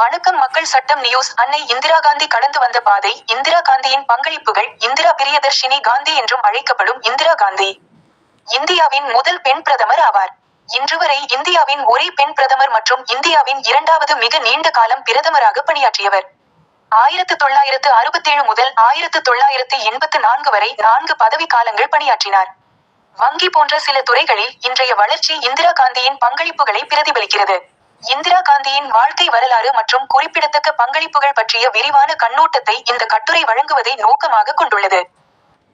வணக்கம் மக்கள் சட்டம் நியூஸ். அன்னை இந்திரா காந்தி கடந்து வந்த பாதை இந்திரா காந்தியின் பங்களிப்புகள் இந்திரா பிரியதர்ஷினி காந்தி என்றும் அழைக்கப்படும் இந்திரா காந்தி. இந்தியாவின் முதல் பெண் பிரதமர் ஆவார். இன்று வரை இந்தியாவின் ஒரே பெண் பிரதமர் மற்றும் இந்தியாவின் இரண்டாவது மிக நீண்ட காலம் பிரதமராக பணியாற்றியவர். ஆயிரத்து தொள்ளாயிரத்து அறுபத்தேழு முதல் ஆயிரத்து தொள்ளாயிரத்து எண்பத்து நான்கு வரை நான்கு பதவி காலங்கள் பணியாற்றினார். வங்கி போன்ற சில துறைகளில் இன்றைய வளர்ச்சி இந்திரா காந்தியின் பங்களிப்புகளை பிரதிபலிக்கிறது. இந்திரா காந்தியின் வாழ்க்கை வரலாறு மற்றும் குறிப்பிடத்தக்க பங்களிப்புகள் பற்றிய விரிவான கண்ணோட்டத்தை இந்த கட்டுரை வழங்குவதை நோக்கமாக கொண்டுள்ளது.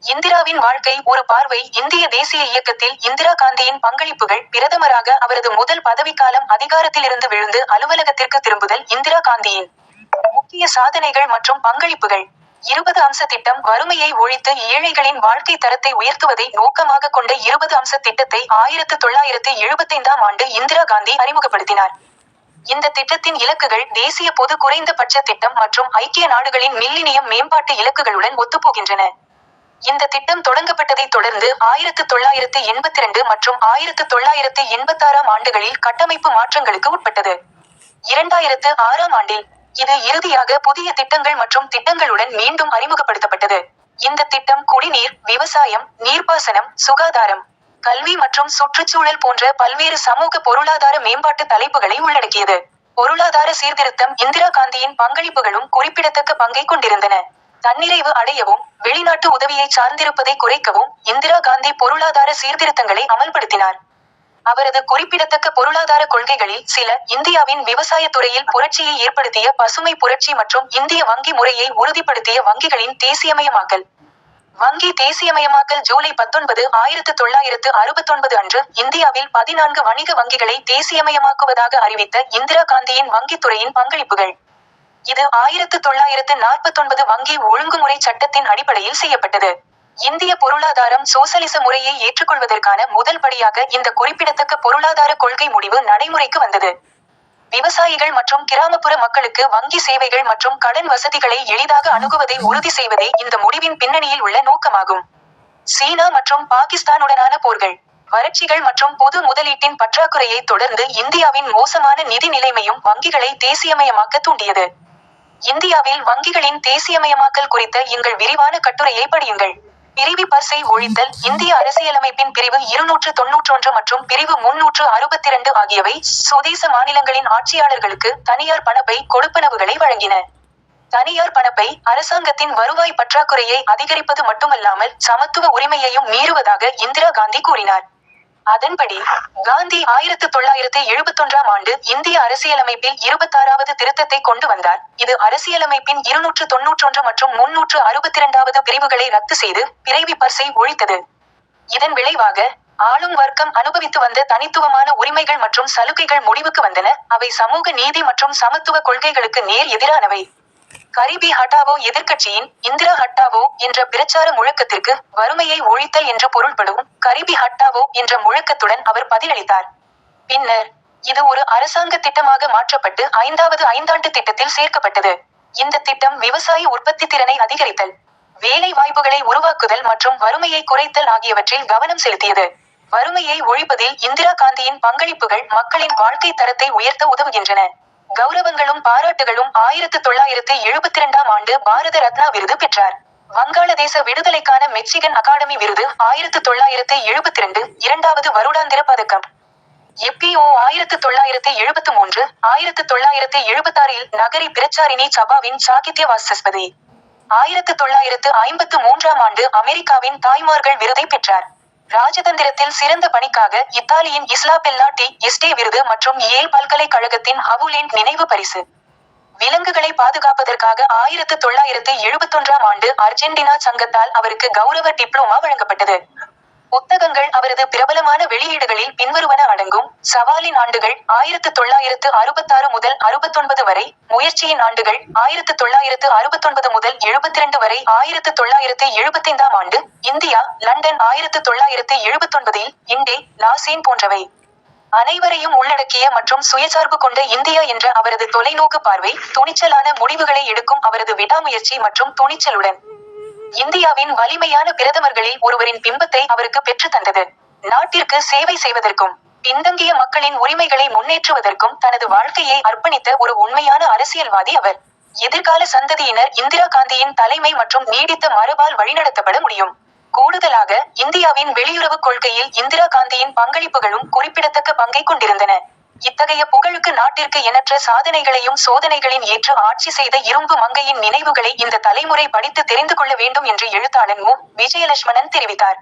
இந்திராவின் வாழ்க்கை ஒரு பார்வை இந்திய தேசிய இயக்கத்தில் இந்திரா காந்தியின் பங்களிப்புகள் பிரதமராக அவரது முதல் பதவிக்காலம் அதிகாரத்திலிருந்து விழுந்து அலுவலகத்திற்கு திரும்புதல் இந்திரா காந்தியின் முக்கிய சாதனைகள் மற்றும் பங்களிப்புகள். இருபது அம்ச திட்டம் வறுமையை ஒழித்து ஏழைகளின் வாழ்க்கை தரத்தை உயர்த்துவதை நோக்கமாக கொண்ட இருபது அம்ச திட்டத்தை ஆயிரத்து தொள்ளாயிரத்து எழுபத்தைந்தாம் ஆண்டு இந்திரா காந்தி அறிமுகப்படுத்தினார். இந்த திட்டத்தின் இலக்குகள் தேசிய பொது குறைந்தபட்ச திட்டம் மற்றும் ஐக்கிய நாடுகளின் மில்லினியம் மேம்பாட்டு இலக்குகளுடன் ஒத்துப்போகின்றன. இந்த திட்டம் தொடங்கப்பட்டதைத் தொடர்ந்து ஆயிரத்து தொள்ளாயிரத்து எண்பத்தி ரெண்டு மற்றும் ஆயிரத்து தொள்ளாயிரத்து எண்பத்தாறாம் ஆண்டுகளில் கட்டமைப்பு மாற்றங்களுக்கு உட்பட்டது. இரண்டாயிரத்து ஆறாம் ஆண்டில் இது இறுதியாக புதிய திட்டங்கள் மற்றும் திட்டங்களுடன் மீண்டும் அறிமுகப்படுத்தப்பட்டது. இந்த திட்டம் குடிநீர் விவசாயம் நீர்ப்பாசனம் சுகாதாரம் கல்வி மற்றும் சுற்றுச்சூழல் போன்ற பல்வேறு சமூக பொருளாதார மேம்பாட்டு தலைப்புகளை உள்ளடக்கியது. பொருளாதார சீர்திருத்தம் இந்திரா காந்தியின் பங்களிப்புகளும் குறிப்பிடத்தக்க பங்கை கொண்டிருந்தன. தன்னிறைவு அடையவும் வெளிநாட்டு உதவியை சார்ந்திருப்பதை குறைக்கவும் இந்திரா காந்தி பொருளாதார சீர்திருத்தங்களை அமல்படுத்தினார். அவரது குறிப்பிடத்தக்க பொருளாதார கொள்கைகளில் சில இந்தியாவின் விவசாய துறையில் புரட்சியை ஏற்படுத்திய பசுமை புரட்சி மற்றும் இந்திய வங்கி முறையை உறுதிப்படுத்திய வங்கிகளின் தேசியமயமாக்கல். வங்கி தேசியமயமாக்கல் ஜூலை பத்தொன்பது ஆயிரத்து தொள்ளாயிரத்து அறுபத்தொன்பது அன்று இந்தியாவில் பதினான்கு வணிக வங்கிகளை தேசியமயமாக்குவதாக அறிவித்த இந்திரா காந்தியின் வங்கித்துறையின் பங்களிப்புகள். இது ஆயிரத்து தொள்ளாயிரத்து நாற்பத்தொன்பது வங்கி ஒழுங்குமுறை சட்டத்தின் அடிப்படையில் செய்யப்பட்டது. இந்திய பொருளாதாரம் சோசலிச முறையை ஏற்றுக்கொள்வதற்கான முதல் படியாக இந்த குறிப்பிடத்தக்க பொருளாதார கொள்கை முடிவு நடைமுறைக்கு வந்தது. விவசாயிகள் மற்றும் கிராமப்புற மக்களுக்கு வங்கி சேவைகள் மற்றும் கடன் வசதிகளை எளிதாக அணுகுவதை உறுதி செய்வதே இந்த முடிவின் பின்னணியில் உள்ள நோக்கமாகும். சீனா மற்றும் பாகிஸ்தானுடனான போர்கள் வறட்சிகள் மற்றும் பொது முதலீட்டின் பற்றாக்குறையை தொடர்ந்து இந்தியாவின் மோசமான நிதி நிலைமையும் வங்கிகளை தேசியமயமாக்க தூண்டியது. இந்தியாவில் வங்கிகளின் தேசியமயமாக்கல் குறித்த எங்கள் விரிவான கட்டுரையை படியுங்கள். பிரிவி பர்ஸை ஒழித்தல் இந்திய அரசியலமைப்பின் பிரிவு இருநூற்று தொன்னூற்றொன்று மற்றும் பிரிவு முன்னூற்று அறுபத்திரண்டு ஆகியவை சுதேச மாநிலங்களின் ஆட்சியாளர்களுக்கு தனியார் பணப்பை கொடுப்பனவுகளை வழங்கின. தனியார் பணப்பை அரசாங்கத்தின் வருவாய் பற்றாக்குறையை அதிகரிப்பது மட்டுமல்லாமல் சமத்துவ உரிமையையும் மீறுவதாக இந்திரா காந்தி கூறினார். அதன்படி காந்தி ஆயிரத்து தொள்ளாயிரத்து எழுபத்தொன்றாம் ஆண்டு இந்திய அரசியலமைப்பில் இருபத்தாறாவது திருத்தத்தை கொண்டு வந்தார். இது அரசியலமைப்பின் இருநூற்று தொன்னூற்றொன்று மற்றும் முன்னூற்று அறுபத்திரண்டாவது பிரிவுகளை ரத்து செய்து பிறவி பர்சை ஒழித்தது. இதன் விளைவாக ஆளும் வர்க்கம் அனுபவித்து வந்த தனித்துவமான உரிமைகள் மற்றும் சலுகைகள் முடிவுக்கு வந்தன. அவை சமூக நீதி மற்றும் சமத்துவ கொள்கைகளுக்கு நேர் எதிரானவை. கரிபி ஹட்டாவோ எதிர்க்கட்சியின் இந்திரா ஹட்டாவோ என்ற பிரச்சார முழக்கத்திற்கு வறுமையை ஒழித்தல் என்று பொருள்படும் கரிபி ஹட்டாவோ என்ற முழக்கத்துடன் அவர் பதிலளித்தார். பின்னர் இது ஒரு அரசாங்க திட்டமாக மாற்றப்பட்டு ஐந்தாவது ஐந்தாண்டு திட்டத்தில் சேர்க்கப்பட்டது. இந்த திட்டம் விவசாய உற்பத்தி திறனை அதிகரித்தல் வேலை வாய்ப்புகளை உருவாக்குதல் மற்றும் வறுமையை குறைத்தல் ஆகியவற்றில் கவனம் செலுத்தியது. வறுமையை ஒழிப்பதில் இந்திரா காந்தியின் பங்களிப்புகள் மக்களின் வாழ்க்கை தரத்தை உயர்த்த உதவுகின்றன. கௌரவங்களும் பாராட்டுகளும் ஆயிரத்து தொள்ளாயிரத்து எழுபத்தி இரண்டாம் ஆண்டு பாரத ரத்னா விருது பெற்றார். வங்காளதேச விடுதலைக்கான மெக்சிகன் அகாடமி விருது ஆயிரத்து தொள்ளாயிரத்து எழுபத்தி இரண்டு இரண்டாவது வருடாந்திர பதக்கம். எப்பிஓ ஆயிரத்து தொள்ளாயிரத்து எழுபத்து மூன்று ஆயிரத்து தொள்ளாயிரத்து எழுபத்தாறில் நகரி பிரச்சாரிணி சபாவின் சாகித்ய வாசஸ்பதி. ஆயிரத்து தொள்ளாயிரத்து ஐம்பத்து மூன்றாம் ஆண்டு அமெரிக்காவின் தாய்மார்கள் விருதை பெற்றார். ராஜதந்திரத்தில் சிறந்த பணிக்காக இத்தாலியின் இஸ்லா டி எஸ்டே விருது மற்றும் ஏல் பல்கலைக்கழகத்தின் ஹவுலேண்ட் நினைவு பரிசு. விலங்குகளை பாதுகாப்பதற்காக ஆயிரத்து தொள்ளாயிரத்து எழுபத்தொன்றாம் ஆண்டு அர்ஜென்டினா சங்கத்தால் அவருக்கு கௌரவ டிப்ளோமா வழங்கப்பட்டது. புத்தகங்கள் அவரது பிரபலமான வெளியீடுகளில் பின்வருவன அடங்கும். சவாலின் ஆண்டுகள் ஆயிரத்து தொள்ளாயிரத்து அறுபத்தாறு முதல் அறுபத்தொன்பது வரை முயற்சியின் ஆண்டுகள் ஆயிரத்து தொள்ளாயிரத்து அறுபத்தொன்பது முதல் எழுபத்திரண்டு வரை ஆயிரத்து தொள்ளாயிரத்து எழுபத்தைந்தாம் ஆண்டு இந்தியா லண்டன் ஆயிரத்து தொள்ளாயிரத்து எழுபத்தொன்பதில் இண்டே லாசேன் போன்றவை. அனைவரையும் உள்ளடக்கிய மற்றும் சுயசார்பு கொண்ட இந்தியா என்ற அவரது தொலைநோக்கு பார்வை துணிச்சலான முடிவுகளை எடுக்கும் அவரது விடாமுயற்சி மற்றும் துணிச்சலுடன். இந்தியாவின் வலிமையான பிரதமர்களில் ஒருவரின் பிம்பத்தை அவருக்கு பெற்று தந்தது நாட்டிற்கு சேவை செய்வதற்கும் பின்தங்கிய மக்களின் உரிமைகளை முன்னேற்றுவதற்கும் தனது வாழ்க்கையை அர்ப்பணித்த ஒரு உண்மையான அரசியல்வாதி அவர். எதிர்கால சந்ததியினர் இந்திரா காந்தியின் தலைமை மற்றும் நீடித்த மரபால் வழிநடத்தப்பட முடியும். கூடுதலாக, இந்தியாவின் வெளியுறவு கொள்கையில் இந்திரா காந்தியின் பங்களிப்புகளும் குறிப்பிடத்தக்க பங்கை கொண்டிருந்தன. இத்தகைய புகழுக்கு நாட்டிற்கு எண்ணற்ற சாதனைகளையும் சோதனைகளின் ஏற்று ஆட்சி செய்த இரும்பு மங்கையின் நினைவுகளை இந்த தலைமுறை படித்து தெரிந்து கொள்ள வேண்டும் என்று எழுத்தாளன் மு. விஜயலட்சுமணன் தெரிவித்தார்.